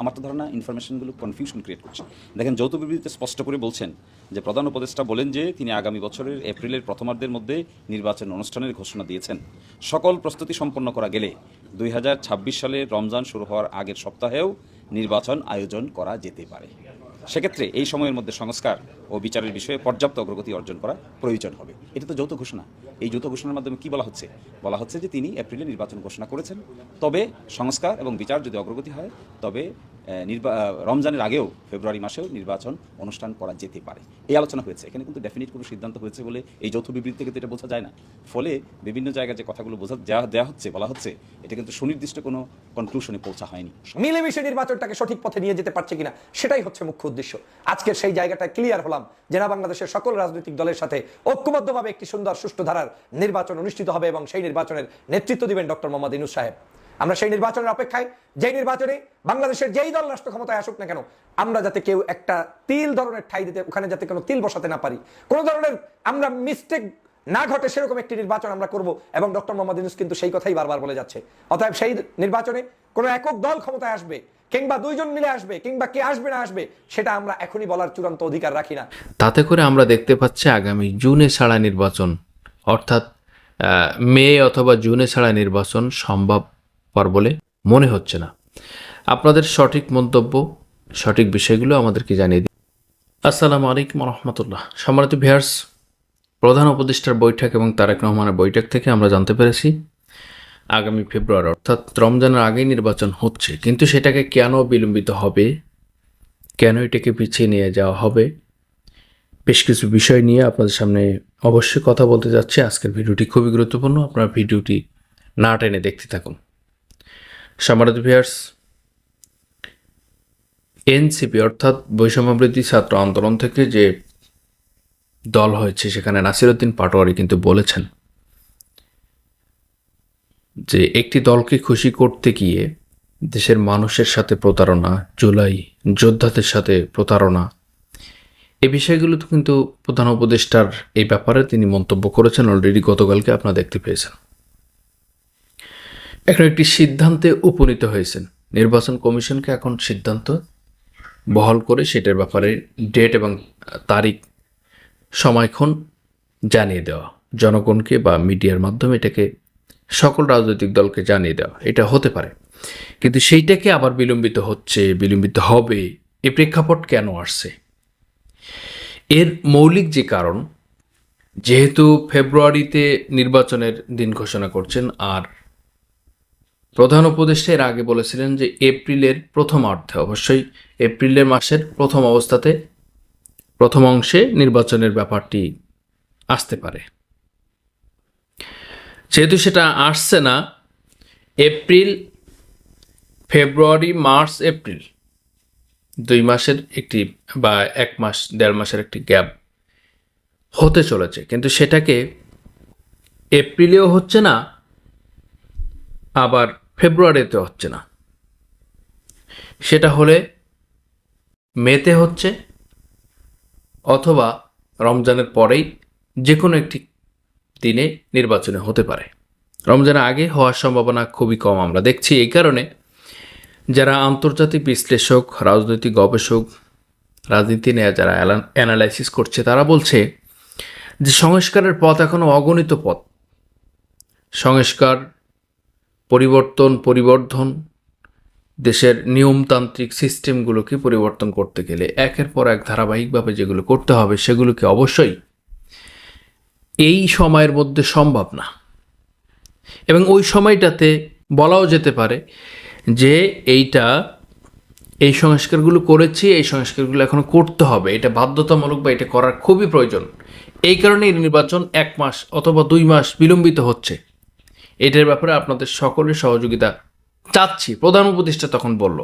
আমার তো ধারণা ইনফরমেশনগুলো কনফিউশন ক্রিয়েট করছে। দেখেন যৌথ বিবৃতিতে স্পষ্ট করে বলছেন যে প্রধান উপদেষ্টা বলেন যে তিনি আগামী বছরের এপ্রিলের প্রথমার্ধের মধ্যে নির্বাচন অনুষ্ঠানের ঘোষণা দিয়েছেন। সকল প্রস্তুতি সম্পন্ন করা গেলে দুই হাজার ছাব্বিশ সালে রমজান শুরু হওয়ার আগের সপ্তাহেও নির্বাচন আয়োজন করা যেতে পারে। সেক্ষেত্রে এই সময়ের মধ্যে সংস্কার ও বিচারের বিষয়ে পর্যাপ্ত অগ্রগতি অর্জন করা প্রয়োজন হবে। এটা তো যৌথ ঘোষণা। এই যৌথ ঘোষণার মাধ্যমে কি বলা হচ্ছে? বলা হচ্ছে যে তিনি এপ্রিলে নির্বাচন ঘোষণা করেছেন। তবে সংস্কার এবং বিচার যদি অগ্রগতি হয়, তবে নির্বা রমজানের আগেও ফেব্রুয়ারি মাসেও নির্বাচন অনুষ্ঠান করা যেতে পারে। এই আলোচনা হয়েছে। এখানে কিন্তু ডেফিনিট কোনো সিদ্ধান্ত হয়েছে বলে এই যৌথ বিবৃতি থেকে এটা বোঝা যায় না। ফলে বিভিন্ন জায়গায় যে কথাগুলো বোঝা দেওয়া দেওয়া হচ্ছে, বলা হচ্ছে, এটা কিন্তু সুনির্দিষ্ট কোনো কনক্লুশনে পৌঁছা হয়নি। মিলেমিশে নির্বাচনটাকে সঠিক পথে নিয়ে যেতে পারছে কিনা, সেটাই হচ্ছে মুখ্য উদ্দেশ্য। আজকের সেই জায়গাটা ক্লিয়ার হলাম যে না, বাংলাদেশের সকল রাজনৈতিক দলের সাথে ঐক্যবদ্ধভাবে একটি সুন্দর সুষ্ঠু ধারার নির্বাচন অনুষ্ঠিত হবে এবং সেই নির্বাচনের নেতৃত্ব দিবেন ডক্টর মোহাম্মদ ইনুস সাহেব। আমরা সেই নির্বাচনের অপেক্ষায়, যেই নির্বাচনে বাংলাদেশের যেই দল রাষ্ট্র ক্ষমতায় আসুক না কেন, আমরা যাতে কেউ একটা তিল ধরনের ঠাই দিতে, ওখানে যাতে কোনো তিল বসাতে না পারি। কোনো ধরনের আমরা মিস্টেক না ঘটে সেরকম একটি নির্বাচন আমরা করব এবং ডক্টর মোহাম্মদ ইউনুস কিন্তু সেই কথাই বারবার বলে যাচ্ছে। অতএব সেই নির্বাচনে কোনো একক দল ক্ষমতায় আসবে, কিংবা দুইজন মিলে আসবে, কিংবা কে আসবে না আসবে, সেটা আমরা এখনই বলার চূড়ান্ত অধিকার রাখি না। তাতে করে আমরা দেখতে পাচ্ছি আগামী জুনে ছাড়া নির্বাচন, অর্থাৎ মে অথবা জুনে ছাড়া নির্বাচন সম্ভবপর বলে মনে হচ্ছে না। আপনাদের সঠিক মন্তব্য, সঠিক বিষয়গুলো আমাদেরকে জানিয়ে দিন। আসসালামু আলাইকুম রহমতুল্লাহ। সম্মানিত ভিয়ার্স প্রধান উপদেষ্টার বৈঠক এবং তারেক রহমানের বৈঠক থেকে আমরা জানতে পেরেছি, আগামী ফেব্রুয়ারি, অর্থাৎ রমজানের আগেই নির্বাচন হচ্ছে। কিন্তু সেটাকে কেন বিলম্বিত হবে? কেন এটাকে পিছিয়ে নিয়ে যাওয়া হবে? বেশ কিছু বিষয় নিয়ে আপনাদের সামনে অবশ্যই কথা বলতে যাচ্ছি। আজকের ভিডিওটি খুবই গুরুত্বপূর্ণ। আপনারা ভিডিওটি না টেনে দেখতে থাকুন। সম্মানিত ভিউয়ার্স এনসিপি অর্থাৎ বৈষম্যবৃদ্ধি ছাত্র আন্দোলন থেকে যে দল হয়েছে, সেখানে নাসিরুদ্দিন পাটোয়ারি কিন্তু বলেছেন যে একটি দলকে খুশি করতে গিয়ে দেশের মানুষের সাথে প্রতারণা, জুলাই যোদ্ধাদের সাথে প্রতারণা এই বিষয়গুলো তো কিন্তু প্রধান উপদেষ্টার এই ব্যাপারে তিনি মন্তব্য করেছেন অলরেডি গতকালকে আপনারা দেখতে পেয়েছেন। এখন একটি সিদ্ধান্তে উপনীত হয়েছেন। নির্বাচন কমিশনকে এখন সিদ্ধান্ত বহাল করে সেটার ব্যাপারে ডেট এবং তারিখ, সময়ক্ষণ জানিয়ে দেওয়া। জনগণকে বা মিডিয়ার মাধ্যমে এটাকে সকল রাজনৈতিক দলকে জানিয়ে দেওয়া। এটা হতে পারে। কিন্তু সেইটাকে আবার বিলম্বিত হচ্ছে, বিলম্বিত হবে, এ প্রেক্ষাপট কেন আসছে? এর মৌলিক যে কারণ, যেহেতু ফেব্রুয়ারিতে নির্বাচনের দিন ঘোষণা করছেন আর প্রধান উপদেষ্টা এর আগে বলেছিলেন যে এপ্রিলের প্রথম অর্ধে, অবশ্যই এপ্রিলের মাসের প্রথম অবস্থাতে প্রথম অংশে নির্বাচনের ব্যাপারটি আসতে পারে। যেহেতু সেটা আসছে না, এপ্রিল, ফেব্রুয়ারি, মার্চ, এপ্রিল দুই মাসের একটি বা এক মাস, দেড় মাসের একটি গ্যাপ হতে চলেছে। কিন্তু সেটাকে এপ্রিলেও হচ্ছে না আবার ফেব্রুয়ারিতে হচ্ছে না। সেটা হলে মেতে হচ্ছে অথবা রমজানের পরেই যে কোনো একটি দিনে নির্বাচনে হতে পারে। রমজানের আগে হওয়ার সম্ভাবনা খুবই কম আমরা দেখছি। এই কারণে যারা আন্তর্জাতিক বিশ্লেষক, রাজনৈতিক গবেষক, রাজনীতি নিয়ে যারা অ্যানালাইসিস করছে, তারা বলছে যে সংস্কারের পথ এখনও অগণিত পথ। সংস্কার পরিবর্তন, পরিবর্ধন, দেশের নিয়মতান্ত্রিক সিস্টেমগুলোকে পরিবর্তন করতে গেলে একের পর এক ধারাবাহিকভাবে যেগুলো করতে হবে সেগুলোকে অবশ্যই এই সময়ের মধ্যে সম্ভব না। এবং ওই সময়টাতে বলাও যেতে পারে যে এইটা, এই সংস্কারগুলো করেছি, এই সংস্কারগুলো এখনও করতে হবে। এটা বাধ্যতামূলক বা এটা করার খুবই প্রয়োজন। এই কারণে নির্বাচন এক মাস অথবা দুই মাস বিলম্বিত হচ্ছে। এটার ব্যাপারে আপনাদের সকলের সহযোগিতা চাচ্ছি। প্রধান উপদেষ্টা তখন বলল,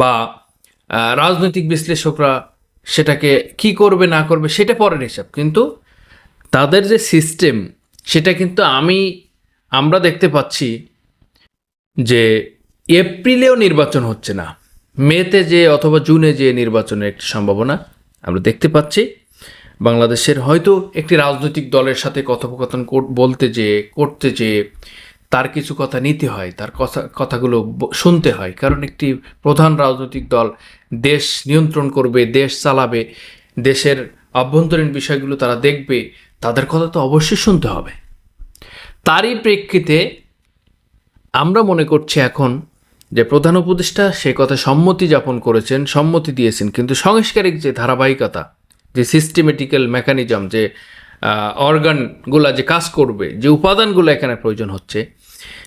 বা রাজনৈতিক বিশ্লেষকরা সেটাকে কি করবে, না করবে, সেটা পরের হিসাব। কিন্তু তাদের যে সিস্টেম সেটা কিন্তু আমি, আমরা দেখতে পাচ্ছি যে এপ্রিলেও নির্বাচন হচ্ছে না। মেতে যে অথবা জুনে যে নির্বাচনের একটি সম্ভাবনা আমরা দেখতে পাচ্ছি। বাংলাদেশের হয়তো একটি রাজনৈতিক দলের সাথে কথোপকথন বলতে যে করতে যে তার কিছু কথা নিতে হয়, তার কথা, কথাগুলো শুনতে হয়। কারণ একটি প্রধান রাজনৈতিক দল দেশ নিয়ন্ত্রণ করবে, দেশ চালাবে, দেশের আভ্যন্তরীণ বিষয়গুলো তারা দেখবে, তাদের কথা তো অবশ্যই শুনতে হবে। তারই প্রেক্ষিতে আমরা মনে করছি এখন যে প্রধান উপদেষ্টা সে কথা সম্মতি যাপন করেছেন, সম্মতি দিয়েছেন, কিন্তু সংস্কারিক যে ধারাবাহিকতা যে সিস্টেমেটিক্যাল মেকানিজম যে অর্গানগুলা যে কাজ করবে, যে উপাদানগুলো এখানে প্রয়োজন হচ্ছে,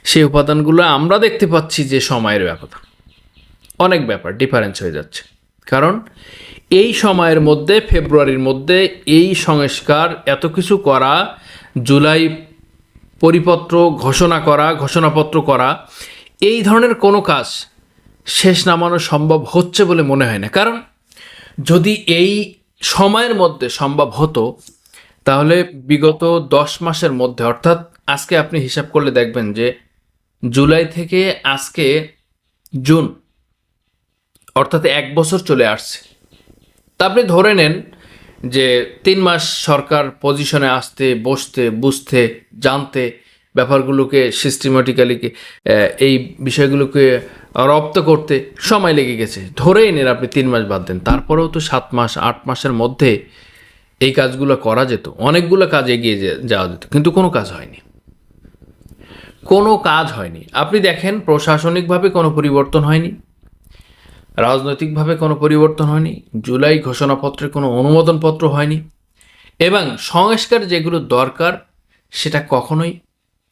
সেই উপাদানগুলো আমরা দেখতে পাচ্ছি যে সময়ের ব্যাপার। অনেক ব্যাপার ডিফারেন্স হয়ে যাচ্ছে। কারণ এই সময়ের মধ্যে, ফেব্রুয়ারির মধ্যে এই সংস্কার, এত কিছু করা, জুলাই পরিপত্র ঘোষণা করা, ঘোষণাপত্র করা, এই ধরনের কোনো কাজ শেষ নামানো সম্ভব হচ্ছে বলে মনে হয় না। কারণ যদি এই সময়ের মধ্যে সম্ভব হতো, তাহলে বিগত দশ মাসের মধ্যে, অর্থাৎ আজকে আপনি হিসাব করলে দেখবেন যে জুলাই থেকে আজকে জুন, অর্থাৎ এক বছর চলে আসছে। তা আপনি ধরে নেন যে তিন মাস সরকার পজিশনে আসতে, বসতে, বুঝতে, জানতে, ব্যাপারগুলোকে সিস্টেমেটিক্যালি এই বিষয়গুলোকে রপ্ত করতে সময় লেগে গেছে। ধরেই নেন আপনি তিন মাস বাদ দেন। তারপরেও তো সাত মাস, আট মাসের মধ্যে এই কাজগুলো করা যেত। অনেকগুলো কাজ এগিয়ে যাওয়া যেত। কিন্তু কোনো কাজ হয়নি। কোনো কাজ হয়নি। আপনি দেখেন, প্রশাসনিকভাবে কোনো পরিবর্তন হয়নি। রাজনৈতিকভাবে কোনো পরিবর্তন হয়নি। জুলাই ঘোষণাপত্রের কোনো অনুমোদনপত্র হয়নি। এবং সংস্কার যেগুলো দরকার, সেটা কখনোই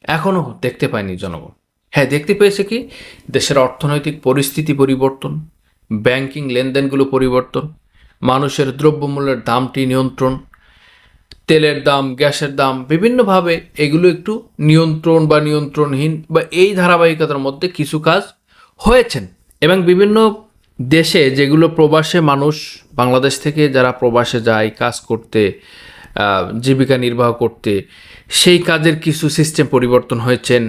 এখনও দেখতে পায়নি জনগণ। হ্যাঁ দেখতে পেয়েছে কি? দেশের অর্থনৈতিক পরিস্থিতি পরিবর্তন, ব্যাংকিং লেনদেনগুলো পরিবর্তন, মানুষের দ্রব্যমূল্যের দামটি নিয়ন্ত্রণ, তেলের দাম, গ্যাসের দাম, বিভিন্নভাবে এগুলো একটু নিয়ন্ত্রণ বা নিয়ন্ত্রণহীন বা এই ধারাবাহিকতার মধ্যে কিছু কাজ হয়েছেন। এবং বিভিন্ন দেশে যেগুলো প্রবাসে মানুষ, বাংলাদেশ থেকে যারা প্রবাসে যায়, কাজ করতে জীবিকা নির্বাহ করতে। সেই কাজের কিছু সিস্টেম পরিবর্তন হয়েছেন।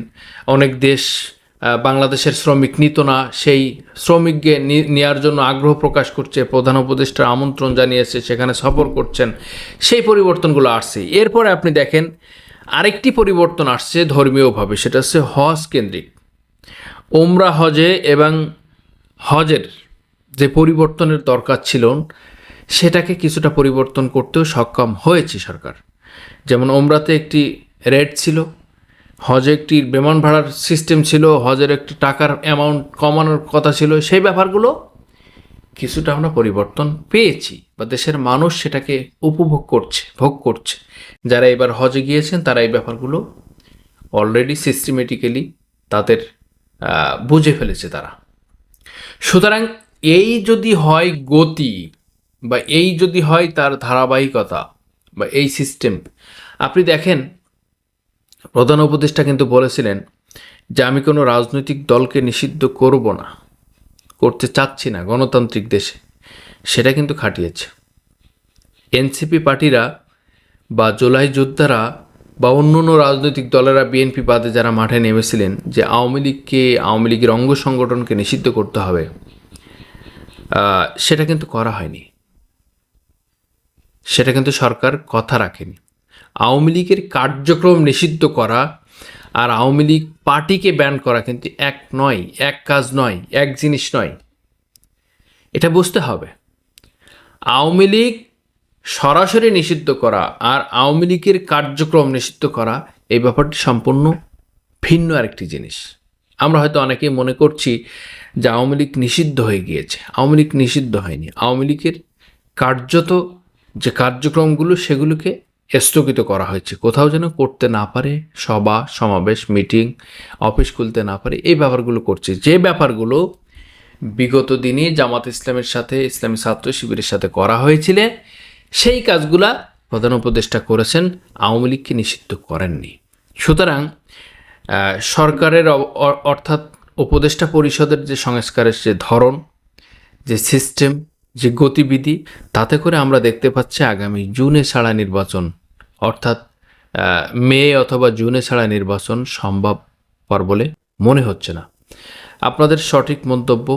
অনেক দেশ বাংলাদেশের শ্রমিক নিত না। সেই শ্রমিককে নেওয়ার জন্য আগ্রহ প্রকাশ করছে, প্রধান উপদেষ্টার আমন্ত্রণ জানিয়েছে, সেখানে সফর করছেন। সেই পরিবর্তনগুলো আসছে। এরপরে আপনি দেখেন, আরেকটি পরিবর্তন আসছে ধর্মীয়ভাবে, সেটা হচ্ছে হজ কেন্দ্রিক। ওমরা হজে এবং হজের যে পরিবর্তনের দরকার ছিল সেটাকে কিছুটা পরিবর্তন করতেও সক্ষম হয়েছে সরকার। যেমন ওমরাতে একটি রেট ছিল, হজে একটি বিমান ভাড়ার সিস্টেম ছিল, হজের একটি টাকার অ্যামাউন্ট কমানোর কথা ছিল, সেই ব্যাপারগুলো কিছুটা আমরা পরিবর্তন পেয়েছি বা দেশের মানুষ সেটাকে উপভোগ করছে, ভোগ করছে। যারা এবার হজে গিয়েছেন, তারা এই ব্যাপারগুলো অলরেডি সিস্টেমেটিক্যালি তাদের বুঝে ফেলেছে তারা। সুতরাং এই যদি হয় গতি বা এই যদি হয় তার ধারাবাহিকতা বা এই সিস্টেম আপনি দেখেন, প্রধান উপদেষ্টা কিন্তু বলেছিলেন যে আমি কোনো রাজনৈতিক দলকে নিষিদ্ধ করব না, করতে চাচ্ছি না গণতান্ত্রিক দেশে। সেটা কিন্তু খাটিয়েছে। এনসিপি পার্টিরা বা জুলাই যোদ্ধারা বা অন্য অন্য রাজনৈতিক দলেরা বিএনপি বাদে যারা মাঠে নেমেছিলেন যে আওয়ামী লীগকে, আওয়ামী লীগের অঙ্গ সংগঠনকে নিষিদ্ধ করতে হবে সেটা কিন্তু করা হয়নি। সেটা কিন্তু সরকার কথা রাখেনি। আওয়ামী লীগের কার্যক্রম নিষিদ্ধ করা আর আওয়ামী লীগ পার্টিকে ব্যান করা কিন্তু এক নয়, এক কাজ নয়, এক জিনিস নয়। এটা বুঝতে হবে। আওয়ামী লীগ সরাসরি নিষিদ্ধ করা আর আওয়ামী লীগের কার্যক্রম নিষিদ্ধ করা এই ব্যাপারটি সম্পূর্ণ ভিন্ন আরেকটি জিনিস। আমরা হয়তো অনেকেই মনে করছি যে আওয়ামী লীগ নিষিদ্ধ হয়ে গিয়েছে। আওয়ামী লীগ নিষিদ্ধ হয়নি। আওয়ামী লীগের কার্যত যে কার্যক্রমগুলো সেগুলোকে স্থগিত করা হয়েছে। কোথাও যেন করতে না পারে, সভা, সমাবেশ, মিটিং, অফিস খুলতে না পারে, এই ব্যাপারগুলো করছে। যে ব্যাপারগুলো বিগত দিনে জামাত ইসলামের সাথে, ইসলামী ছাত্র শিবিরের সাথে করা হয়েছিল, সেই কাজগুলা প্রধান উপদেষ্টা করেছেন, আওয়ামী লীগকে নিষিদ্ধ করেননি। সুতরাং সরকারের অর্থাৎ উপদেষ্টা পরিষদের যে সংস্কারের যে ধরন, যে সিস্টেম যে গতিবিধি, তাতে করে আমরা দেখতে পাচ্ছি আগামী জুনে ছাড়া নির্বাচন। অর্থাৎ মে অথবা জুনে ছাড়া নির্বাচন সম্ভবপর বলে মনে হচ্ছে না। আপনাদের সঠিক মন্তব্য,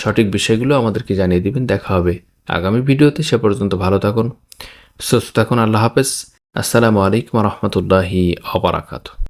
সঠিক বিষয়গুলো আমাদেরকে জানিয়ে দিবেন। দেখা হবে আগামী ভিডিওতে। সে পর্যন্ত ভালো থাকুন, সুস্থ থাকুন। আল্লাহ হাফেজ। আসসালামু আলাইকুম রহমতুল্লাহি অবরাকাত